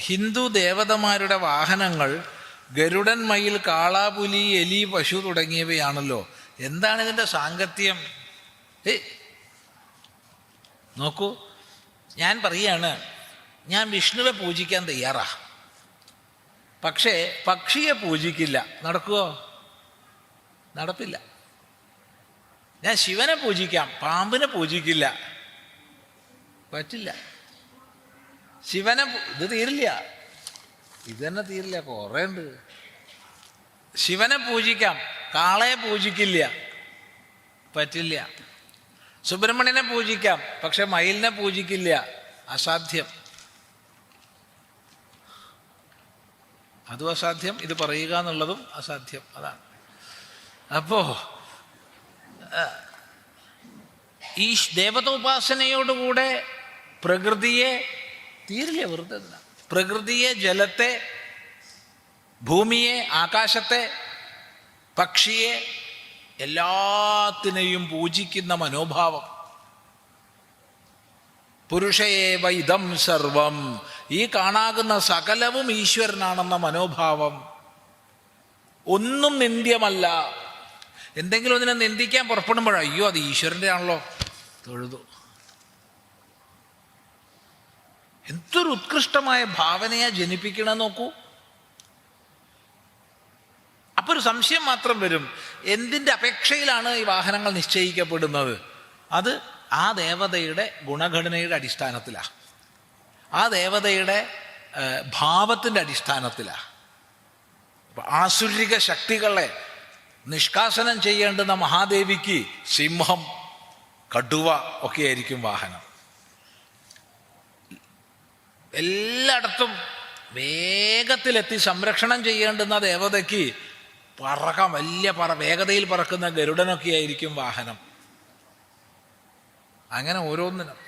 ഹിന്ദു ദേവതമാരുടെ വാഹനങ്ങൾ ഗരുഡൻ മയിൽ കാളാപുലി എലി പശു തുടങ്ങിയവയാണല്ലോ. എന്താണ് ഇതിന്റെ സാങ്കത്യം? ഏ നോക്കൂ ഞാൻ പറയാണ് ഞാൻ വിഷ്ണുവെ പൂജിക്കാൻ തയ്യാറാ. പക്ഷേ പക്ഷിയെ പൂജിക്കില്ല. നടക്കുമോ നടപ്പില്ല. ഞാൻ ശിവനെ പൂജിക്കാം പാമ്പിനെ പൂജിക്കില്ല. പറ്റില്ല. ശിവനെ ഇത് തീരില്ല. ഇത് തന്നെ തീരില്ല കുറേ ഉണ്ട്. ശിവനെ പൂജിക്കാം കാളയെ പൂജിക്കില്ല പറ്റില്ല. സുബ്രഹ്മണ്യനെ പൂജിക്കാം പക്ഷെ മയിലിനെ പൂജിക്കില്ല അസാധ്യം. അതും അസാധ്യം ഇത് പറയുക എന്നുള്ളതും അസാധ്യം അതാണ്. അപ്പോ ഈ ദേവതോപാസനയോടുകൂടെ പ്രകൃതിയെ തീരില്ല വെറുതെ പ്രകൃതിയെ ജലത്തെ ഭൂമിയെ ആകാശത്തെ പക്ഷിയെ എല്ലാത്തിനെയും പൂജിക്കുന്ന മനോഭാവം. പുരുഷയേവ ഇതം സർവം. ഈ കാണാകുന്ന സകലവും ഈശ്വരനാണെന്ന മനോഭാവം. ഒന്നും നിന്ദ്യമല്ല. എന്തെങ്കിലും ഒന്നിനെ നിന്ദിക്കാൻ പുറപ്പെടുമ്പോഴോ അയ്യോ അത് ഈശ്വരന്റെ ആണല്ലോ തൊഴുതു. എന്തൊരു ഉത്കൃഷ്ടമായ ഭാവനയാ ജനിപ്പിക്കണം നോക്കൂ. അപ്പൊ ഒരു സംശയം മാത്രം വരും. എന്തിന്റെ അപേക്ഷയിലാണ് ഈ വാഹനങ്ങൾ നിശ്ചയിക്കപ്പെടുന്നത്? അത് ആ ദേവതയുടെ ഗുണഘടനയുടെ അടിസ്ഥാനത്തിലാണ് ആ ദേവതയുടെ ഭാവത്തിന്റെ അടിസ്ഥാനത്തിലാണ് ആസുരിക ശക്തികളെ നിഷ്കാസനം ചെയ്യേണ്ടുന്ന മഹാദേവിക്ക് സിംഹം കടുവ ഒക്കെ ആയിരിക്കും വാഹനം. എല്ലായിടത്തും വേഗത്തിലെത്തി സംരക്ഷണം ചെയ്യേണ്ടുന്ന ദേവതയ്ക്ക് പറക്കാം വലിയ പറ വേഗതയിൽ പറക്കുന്ന ഗരുഡനൊക്കെ ആയിരിക്കും വാഹനം അങ്ങനെ ഓരോന്നിനും.